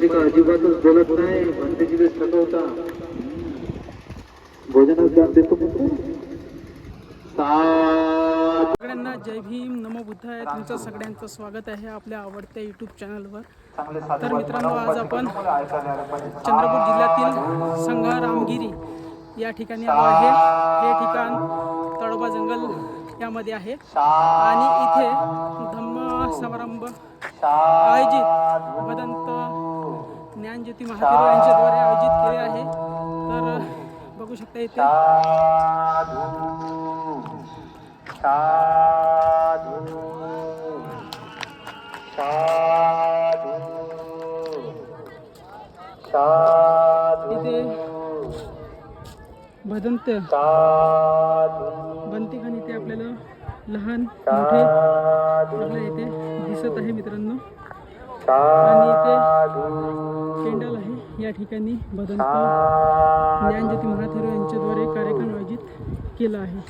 उपासिका अजिबातच बोलत नाही. भंतेची वेळ थकवता भोजनात दाब देतो सगळ्यांना जय भीम. नमो बुद्धाय. तुमचं सगळ्यांचं स्वागत आहे आपल्या आवडत्या यूट्यूब चॅनलवर तर मित्रांनो आज आपण चंद्रपूर जिल्ह्यातील संघा रामगिरी या ठिकाणी आलो आहे. हे ठिकाण तळोबा जंगल यामध्ये आहे. आणि इथे धम्म समारंभ आयोजित भदंत ज्ञानज्योती महादेव यांच्याद्वारे आयोजित केले आहे. तर बघू शकता इथे. इथे भदंत साधू बनतेखान इथे आपल्याला लहान मोठे आपल्याला इथे दिसत आहे मित्रांनो. आणि इथे पेंडल आहे. या ठिकाणी भदंत ज्ञानज्योती महाथेरो यांच्याद्वारे कार्यक्रम आयोजित केला आहे.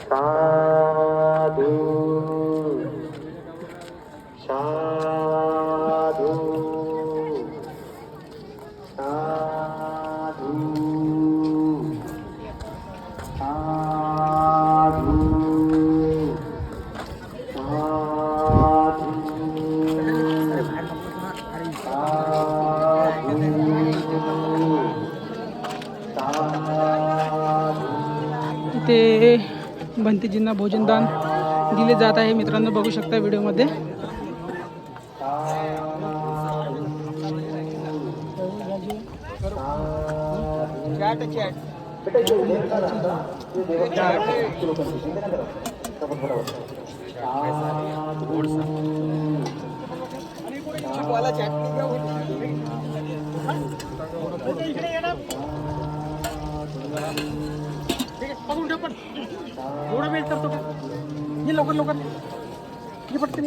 भंतीजींना भोजनदान दिले जात आहे. मित्रांनो बघू शकता व्हिडिओमध्ये. एवढा लवकर लवकर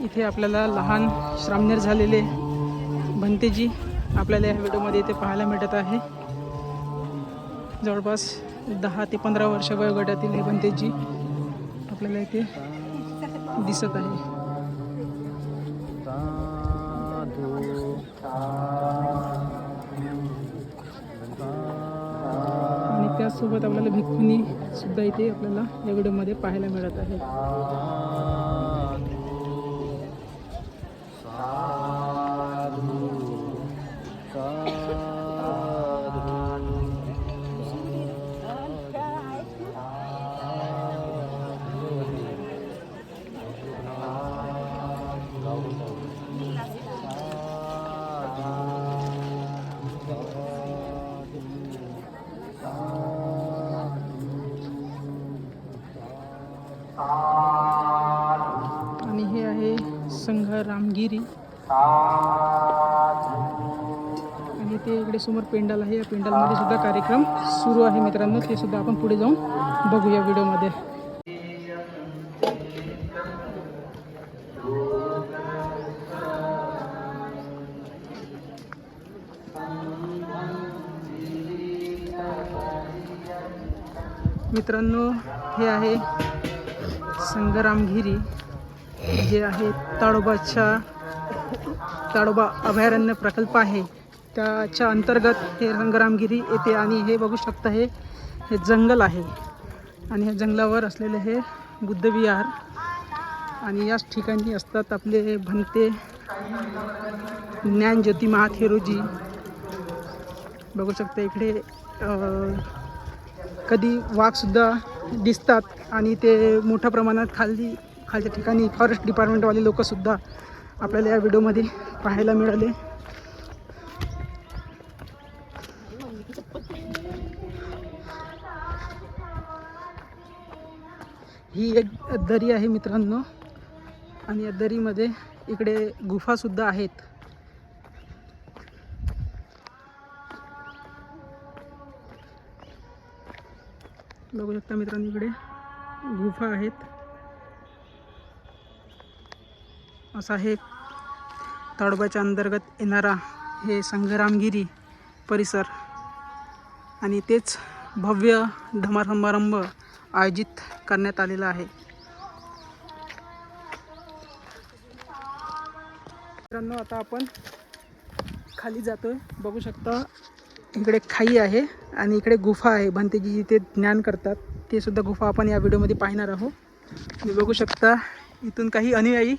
इथे आपल्याला लहान श्रामनेर झालेले भंतेजी आपल्याला या व्हिडिओमध्ये इथे पाहायला मिळत आहे. जवळपास दहा ते पंधरा वर्ष वयोगटातील हे भंतेजी आपल्याला इथे दिसत आहे आणि त्याचसोबत आपल्याला भिक्खुनी सुद्धा इथे आपल्याला या व्हिडिओमध्ये पाहायला मिळत आहे समोर पेंडल आहे. या पेंडलमध्ये सुद्धा कार्यक्रम सुरू आहे मित्रांनो. ते सुद्धा आपण पुढे जाऊन बघूया व्हिडिओमध्ये. मित्रांनो हे आहे संगरामगिरी जे आहे ताडोबाच्या ताडोबा अभयारण्य प्रकल्प आहे. त्याच्या अंतर्गत हे रंगरामगिरी येते आणि हे बघू शकता हे हे जंगल आहे. आणि ह्या जंगलावर असलेले हे बुद्धविहार. आणि याच ठिकाणी असतात आपले भंते ज्ञानज्योती महाथेरोजी. बघू शकता इकडे कधी वाघसुद्धा दिसतात आणि ते मोठ्या प्रमाणात खाली खालच्या ठिकाणी फॉरेस्ट डिपार्टमेंटवाले लोकंसुद्धा आपल्याला या व्हिडिओमध्ये पाहायला मिळाले. ही एक दरी आहे मित्रांनो. आणि या दरीमध्ये इकडे गुफासुद्धा आहेत. बघू शकता मित्रांनो इकडे गुफा आहेत. असा हे ताडोबाच्या अंतर्गत येणारा हे संघरामगिरी परिसर. आणि तेच भव्य धमारंभारंभ आयोजित करण्यात आलेला आहे. मित्रांनो आता आपण खाली जातोय. बघू शकता इकडे खाई आहे आणि इकडे गुफा आहे. भंतेजी जिथे ज्ञान करतात ते सुद्धा गुफा आपण या व्हिडिओमध्ये पाहणार आहोत. तुम्ही बघू शकता इथून काही अनुयायी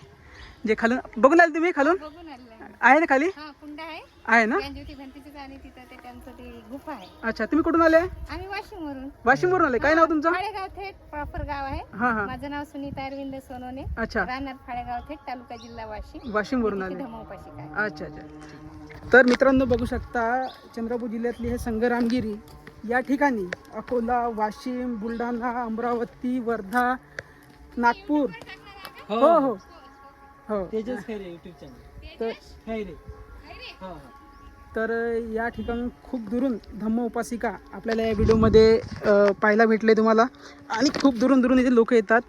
जे खालून बघून आले तुम्ही खालून? आहे. आहे ना खाली? आहे ना? ज्ञानज्योती भंतीचीच आणि तिथं ते त्यांचं ते गुफा आहे. अच्छा तुम्ही कुठून आले? आम्ही वाशिमवरून. वाशिमवरून आले. काय नाव तुमचं? फाळेगाव थेट प्रॉपर गाव आहे. हां हां. माझं नाव सुनीता अरविंद सोनोने. अच्छा. राहणार फाळेगाव थेट तालुका जिल्हा वाशिम. वाशिमवरून आले. काय. अच्छा अच्छा. तर मित्रांनो बघू शकता चंद्रपूर जिल्ह्यातली हे संग्रामगिरी या ठिकाणी अकोला वाशिम बुलढाणा अमरावती वर्धा नागपूर. हो. हो हो. तेजस खैरे युट्यूब चॅनल तर खैरे? हो हो. तर या ठिकाणी खूप दुरून धम्म उपासिका आपल्याला या व्हिडिओमध्ये पाहायला भेटले तुम्हाला. आणि खूप दुरून दुरून इथे लोक येतात.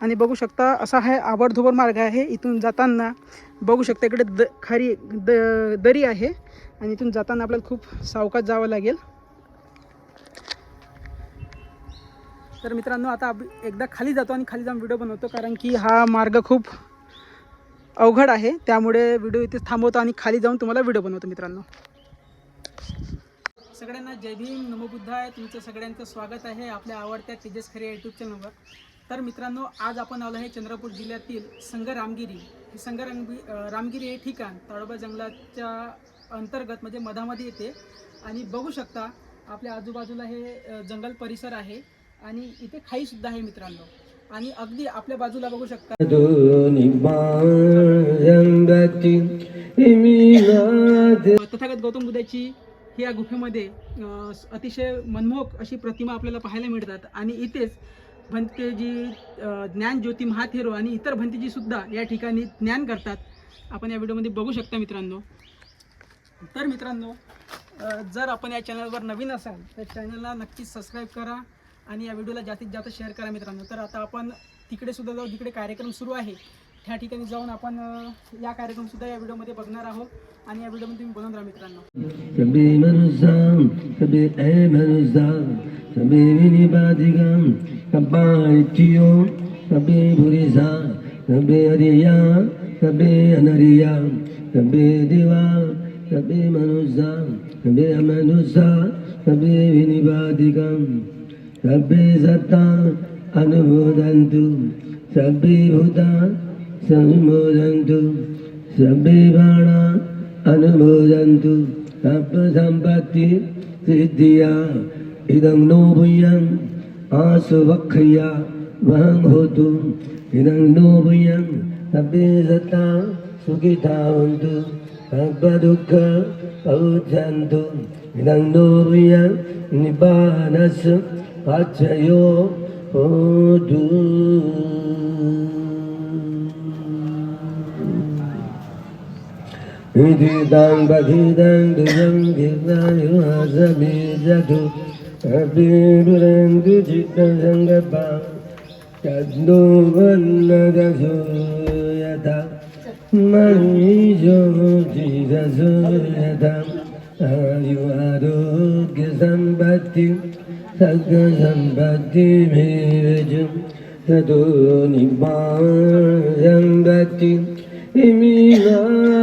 आणि बघू शकता असा हा आबडधोबर मार्ग आहे. इथून जाताना बघू शकता इकडे द खारी द दरी आहे. आणि इथून जाताना आपल्याला खूप सावकाश जावं लागेल. तर मित्रांनो आता एकदा खाली जातो आणि खाली जाऊन व्हिडिओ बनवतो. कारण की हा मार्ग खूप अवघड आहे. त्यामुळे व्हिडिओ इथे थांबवतो आणि खाली जाऊन तुम्हाला व्हिडिओ बनवतो मित्रांनो. सगळ्यांना जय भीम नमो बुद्धाय. तुमचं सगळ्यांचं स्वागत आहे आपल्या आवडत्या तेजस खरे यूट्यूब चॅनलवर तर मित्रांनो आज आपण आलो आहे चंद्रपूर जिल्ह्यातील संगरामगिरी. हे संगरामगी अं, रामगिरी हे ठिकाण ताडोबा जंगलाच्या अंतर्गत म्हणजे मधामध्ये येते. आणि बघू शकता आपल्या आजूबाजूला हे जंगल परिसर आहे. आणि इथे खाईसुद्धा आहे मित्रांनो. आणि अगदी आपल्या बाजूला बघू शकता. तथागत गौतम बुद्धाची की या गुफेमध्ये अतिशय मनमोहक अशी प्रतिमा आपल्याला पाहायला मिळतात. आणि इथेच भंतेजी ज्ञान ज्योती महाथेरो आणि इतर भंतेजी सुद्धा या ठिकाणी ज्ञान करतात. आपण या व्हिडिओमध्ये बघू शकता मित्रांनो. तर मित्रांनो जर आपण या चॅनलवर नवीन असाल तर चॅनलला नक्कीच सबस्क्राईब करा आणि या व्हिडिओला जास्तीत जास्त शेअर करा मित्रांनो. तर आता आपण तिकडे सुद्धा जाऊ जिकडे कार्यक्रम सुरू आहे. ह्या ठिकाणी जाऊन आपण या कार्यक्रम सुद्धा या व्हिडिओमध्ये बघणार आहोत आणि या व्हिडिओमध्ये तुम्ही बघून राहा मित्रांनो. कबीर मनुजा कबीर ए मनुजा कबीर विनी बाजीगम कबाईचियो कबीर बुरीजा कबीर हरिया कबीर अनरिया कबीर दिवा कबीर मनुजा कबीर अमनुजा कबीर विनी बाजीगम कबीर जता अनुभूतंतु सभी भूता sabi amanusa, sabi vinibadikam, sabi satta anumodantu, sabi bhuta sanumodantu, sabi bana अनुमोदन्तु। सर्वसम्पत्ति Scindia. इदं नो भूयं आसुवक्षया वहं होतु। इदं नो भूयं सर्वे सत्ता सुखिता हन्तु सर्वदुःख पौच्छन्तु इदं नो भूयं निपानस् पाचयो होतु। Vithi tang bhakti tang tujam kirtan yuhasa bijatu Abhi durandu chitta sangapa Taddo vanna dasu yata Manijo chita suyata Ayu arogya sambhati Sakya sambhati bhivajam Tato nibbana sambhati Imina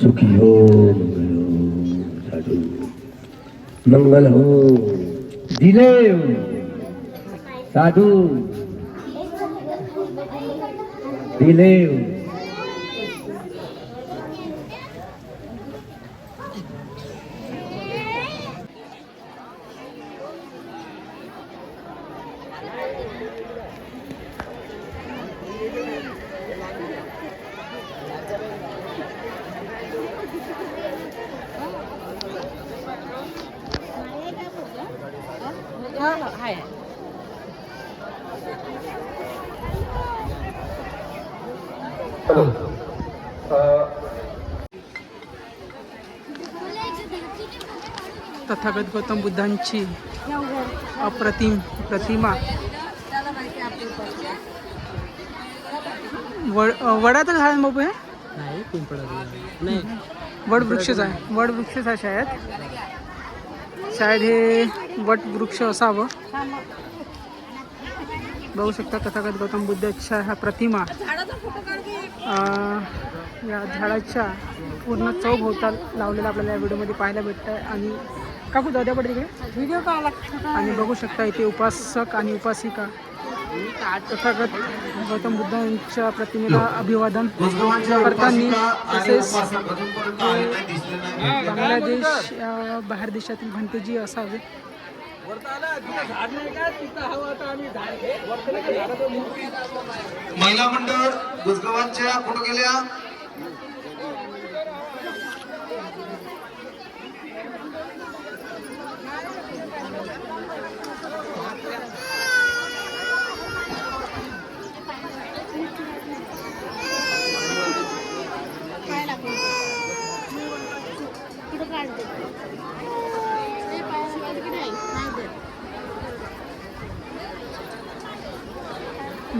सुखी हो मंगल हो साधू हो साधू दिले तथागत गौतम बुद्धांची अप्रतिम प्रतिमा. वड वडाचं झाड आहे बाबू हे? नाही पिंपळाचं नाही. वड वृक्षच आहे. वड वृक्षच आहे शायद शायद हे वट वृक्ष असावं. बघू शकता तथागत गौतम बुद्धाच्या ह्या प्रतिमा. या झाडाच्या पूर्ण चौभोवताल लावलेला आपल्याला या व्हिडिओमध्ये पाहायला भेटत आहे आणि काकू दाद्या पडते तिकडे. व्हिडिओ आणि बघू शकता इथे उपासक आणि उपासिका. तथागत गौतम बुद्धांच्या प्रतिमेला अभिवादन करताना तसेच बांगलादेश या बाहेर देशातील भंतेजी असावे. महिला मंडळ गुजगावांच्या फोटो गेल्या.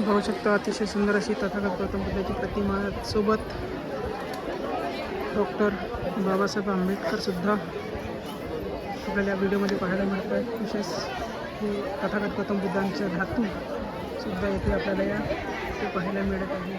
बघू शकता. अतिशय सुंदर अशी तथागत गौतम बुद्धाची प्रतिमा सोबत डॉक्टर बाबासाहेब आंबेडकर सुद्धा आपल्याला या व्हिडिओमध्ये पाहायला मिळत आहे विशेष हे तथागत गौतम बुद्धांच्या धातू सुद्धा येथे आपल्याला या ते पाहायला मिळत आहे.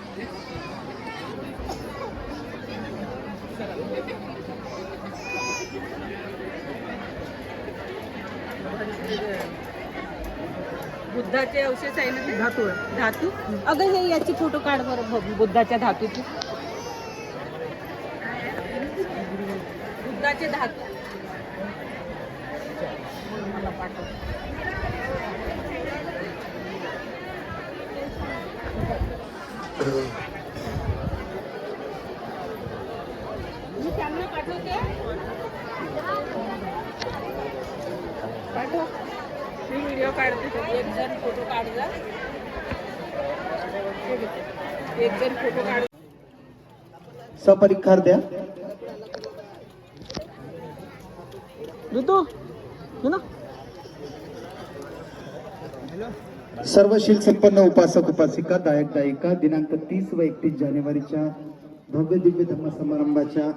बुद्धाचे अवशेष आहे ना धातू धातू? अगं हे याची फोटो काढ बरं. ब- बुद्धाच्या धातूची. बुद्धाचे धातू मला पाठव. मी त्यांना पाठवते पाठव मी व्हिडिओ काढते एक जण एक जण फोटो सपरिकार द्या. ऋतू ये ना. सर्व शील संपन्न उपासक उपासिका दायक दायिका दिनांक तीस व एकतीस जानेवारीच्या भव्य दिव्य धर्म समारंभाच्या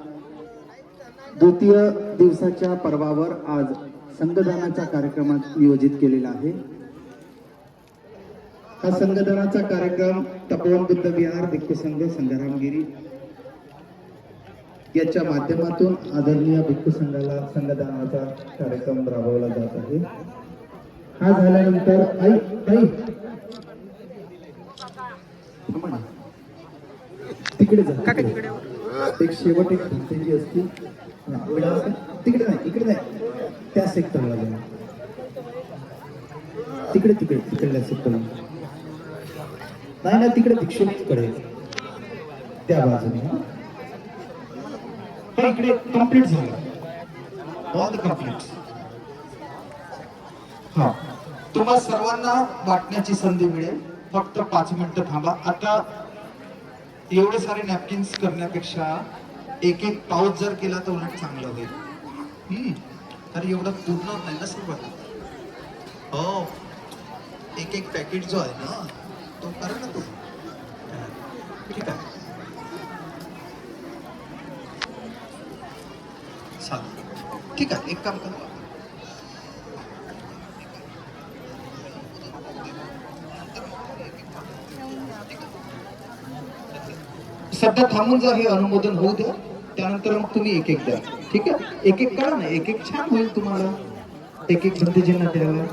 द्वितीय दिवसाच्या पर्वावर आज संगदानाच्या कार्यक्रमात नियोजित केलेला आहे. हा संगदानाचा कार्यक्रम तपोवन बुद्ध विहार भिक्खू संघ संघरामगिरी याच्या माध्यमातून आदरणीय भिक्खू संघाला संगदानाचा कार्यक्रम राबवला जात आहे. हा झाल्यानंतर आई आई. जा. तिकडे. वर. एक शेवट एक भक्ती जी. असते? तिकडे नाही इकडे नाही. त्या सेक्टरला जा. तिकडे तिकडे तिकडल्या सेक्टरला नाही ना तिकडे भिक्षुकडे त्या बाजूने इकडे कंप्लीट झालं. ऑल द कंप्लीट हा. तुम्हा सर्वांना वाटण्याची संधी मिळेल. फक्त पाच मिनिटं थांबा. आता एवढे सारे नॅपकिन्स करण्यापेक्षा एक एक पाऊस जर केला तर उलट चांगलं होईल. हम्म. तर एवढं पूर्ण नाही ना सर्व हो. एक एक पॅकेट जो आहे ना तो करा ना तू. ठीक आहे. चालेल. ठीक आहे एक काम करा. सध्या थांबून जा हे अनुमोदन होऊ द्या त्यानंतर मग तुम्ही एक एक द्या. ठीक आहे? एक एक करा ना एक एक छान होईल तुम्हाला. एक एक भंतेजींना द्यावं.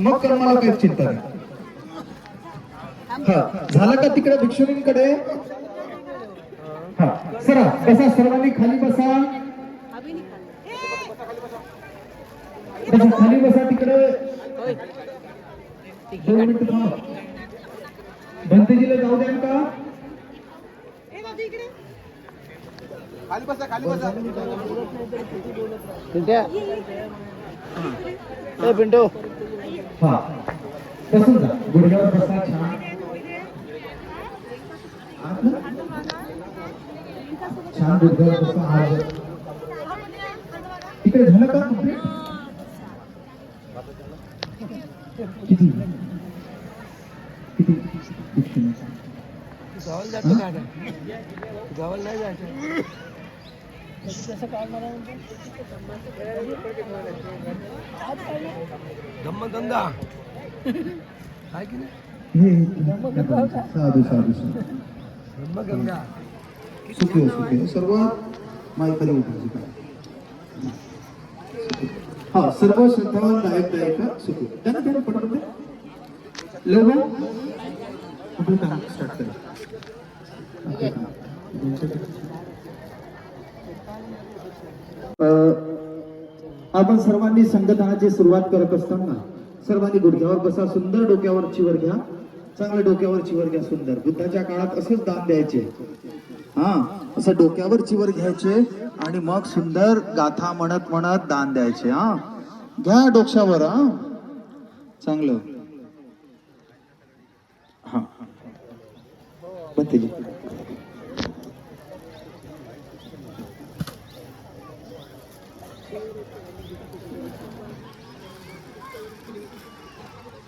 मग कर मला काही चिंता नाही. हा झालं का तिकडे भिक्षुणींकडे? हा सरा बसा सर्वांनी खाली बसा. बसा खाली बसा तिकडे. दोन मिनिटं थांबा. भंतेजीला जाऊ द्या का? हा। बसून जा गुडघ्यावर बसा छान। छान गुडघ्यावर बसा हात तिकडे झालं का complete? किती? किती? धम्मधंदा. काय की साधू साधू धम्मगंगा. सुखी हो, सुखी हो. सर्व माहिती उठायची काय हा सर्व श्रद्धावान गायक गायिका सुखी. त्यांना त्यांना पटवते लोक आपलं काम स्टार्ट करा. आपण सर्वांनी संगतानाची सुरुवात करत असताना सर्वांनी गुडघ्यावर बसा सुंदर डोक्यावर चिवर घ्या चांगलं डोक्यावर चिवर घ्या सुंदर. बुद्धाच्या काळात असेच दान द्यायचे. हा असं डोक्यावर चिवर घ्यायचे आणि मग सुंदर गाथा म्हणत म्हणत दान द्यायचे. हा घ्या डोक्यावर हा. चांगलं. हा. भंतेजी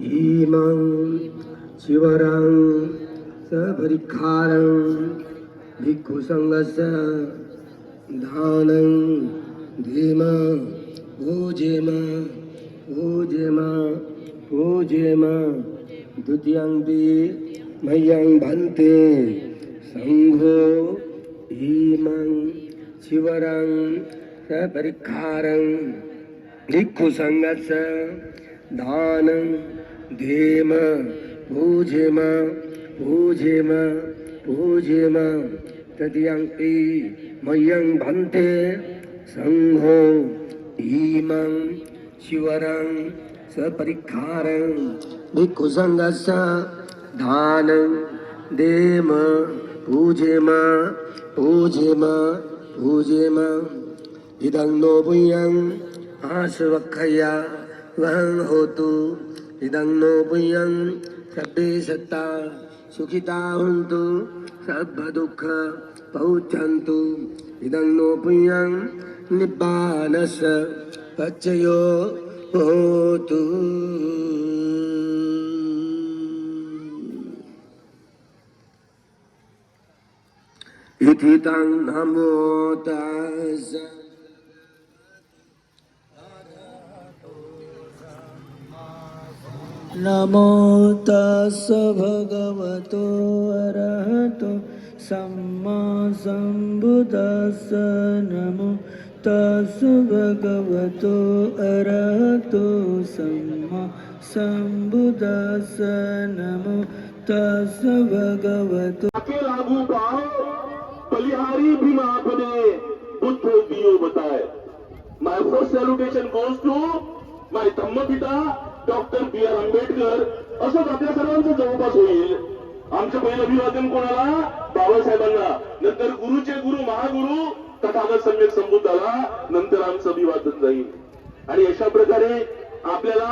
इमं शिवरं सपरिखारं भिक्खुसङ्गस्य दानं धीम पूजेम पूजेम पूजेम द्वितीयंपि मह्यं भन्ते सङ्घो इमं शिवरं सपरिखारं भिक्खुसङ्गस्य दानं धीम पूजेम पूजेम पूजेम। तदीयंपि मह्यं भन्ते सङ्घो इमं शिवरं सपरिखारं भिक्खुसङ्गस्य दानं देम पूजेम पूजेम पूजेम। इदं नो भूयं आशवक्षया वहन होतु। इदं नो पुयं सभ्ये सत्ता सुखिता हन्तु। सर्वदुःख पौच्छन्तु। इदं नो पुयं निब्बानस्य पच्चयो होतु। इति तं नमोतस्य नमो तस् भगवतो अरहतो सम्मा सम्बुदस्स नमो तस् भगवतो अरहतो सम्मा सम्बुदस्स नमो तस् भगवतो। लागू पाओ बलिहारी भी आपने बुद्ध दियो बताए my first salutation goes to my Dhamma pita doctor B R Ambedkar असंच आपल्या सर्वांचं जवळपास होईल. आमचं पहिलं अभिवादन कोणाला? बाबासाहेबांना. नंतर गुरुचे गुरु महागुरु तथागत सम्यक संबुद्धाला नंतर आमचं अभिवादन जाईल. आणि अशा प्रकारे आपल्याला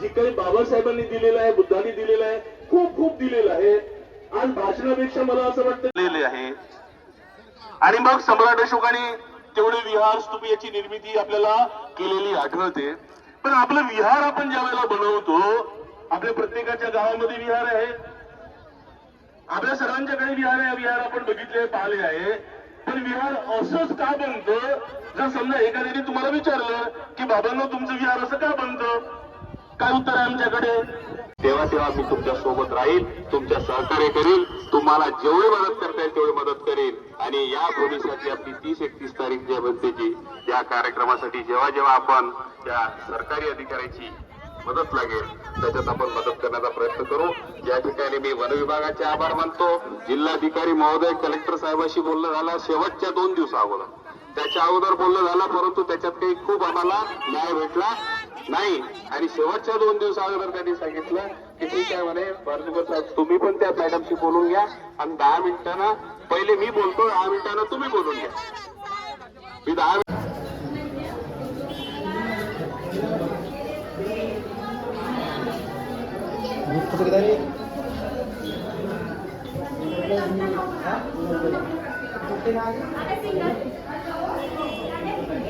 जी काही बाबासाहेबांनी दिलेलं आहे बुद्धांनी दिलेलं आहे खूप खूप दिलेलं आहे. आज भाषणापेक्षा मला असं वाटतं आहे. आणि मग सम्राट अशोकाने तेवढे विहार स्तूप याची निर्मिती आपल्याला केलेली आढळते. पण आपलं विहार आपण ज्या वेळेला बनवतो आपल्या प्रत्येकाच्या गावामध्ये विहार आहे. आपल्या सर्वांच्याकडे विहार आहे विहार आपण बघितले पाहिले आहे. पण विहार असंच का बनतं? जर समजा एखाद्याने तुम्हाला विचारलं की बाबांना तुमचं विहार असं का बनतं? काय उत्तर आहे आमच्याकडे? तेव्हा तेव्हा मी तुमच्यासोबत राहील तुमच्या सहकार्य करील तुम्हाला जेवढी मदत करता येईल तेवढी मदत करेल आणि या भूमीसाठी आपली तीस एकतीस तारीख जी बनतेची या कार्यक्रमासाठी जेव्हा जेव्हा आपण त्या सरकारी अधिकाऱ्याची मदत लागेल त्याच्यात आपण मदत करण्याचा प्रयत्न करू. या ठिकाणी मी वन विभागाचे आभार मानतो. जिल्हाधिकारी महोदय कलेक्टर साहेबांशी बोलणं झालं शेवटच्या दोन दिवसा अगोदर. त्याच्या अगोदर बोलणं झालं परंतु त्याच्यात काही खूप आम्हाला न्याय भेटला नाही. आणि शेवटच्या दोन दिवसा अगोदर त्यांनी सांगितलं की ठीक आहे म्हणे साहेब तुम्ही पण त्या मॅडमशी बोलून घ्या. आणि दहा मिनिटांना पहिले मी बोलतो दहा मिनिटांना तुम्ही बोलून घ्या. मी दहा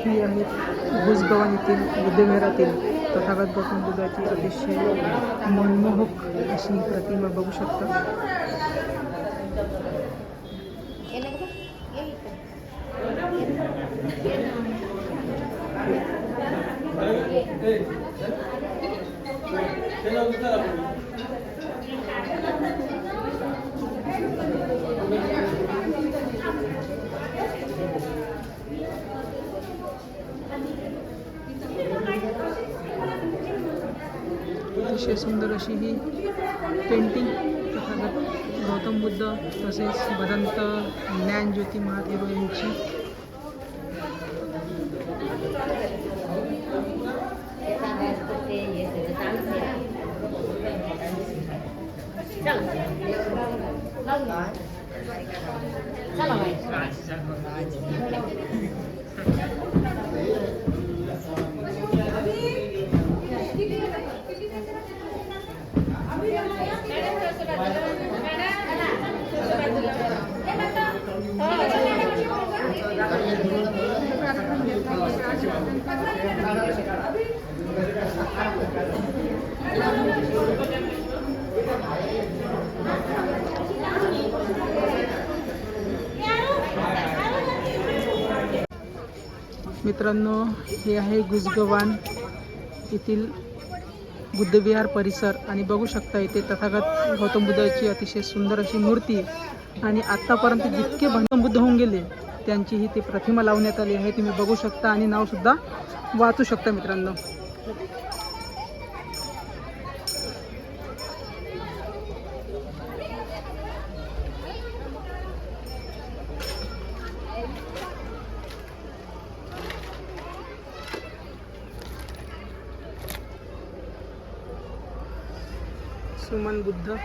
ही येथील बुद्धविहारातील तथागत गौतम बुद्धाची अतिशय मनमोहक अशी प्रतिमा बघू शकता गेलं का? ये इकडे. अतिशय सुंदर अशी ही पेंटिंग गौतम बुद्ध तसेच भदंत ज्ञानज्योती महादेव यांची নয় मित्रांनो हे आहे गुजगवान येथील बुद्धविहार परिसर. आणि बघू शकता इथे तथागत गौतम बुद्धाची अतिशय सुंदर अशी मूर्ती आहे आणि आत्तापर्यंत जितके गौतम बुद्ध होऊन गेले त्यांची ही ती प्रतिमा लावण्यात आली आहे. तुम्ही बघू शकता आणि नावसुद्धा वाचू शकता मित्रांनो. सुमन बुद्ध.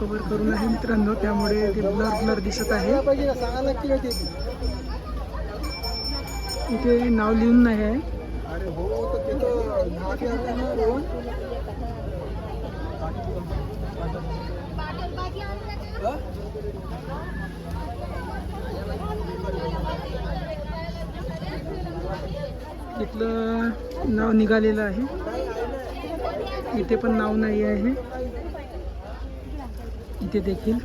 पन्नीने कव्हर करून आहे मित्रांनो. त्यामुळे ते ब्लर ब्लर दिसत आहे. इथे नाव लिहून नाही आहे. इथलं नाव निघालेलं आहे. इथे पण नाव नाही आहे. इथे देखील.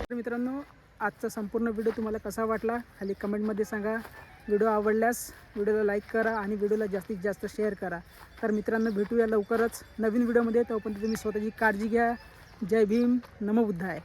तर मित्रांनो आजचा संपूर्ण व्हिडिओ तुम्हाला कसा वाटला खाली कमेंटमध्ये सांगा. व्हिडिओ आवडल्यास व्हिडिओला लाईक करा आणि व्हिडिओला जास्तीत जास्त शेअर करा. तर मित्रांनो भेटूया लवकरच नवीन व्हिडिओमध्ये. तोपर्यंत तुम्ही स्वतःची काळजी घ्या. जय भीम नमो आहे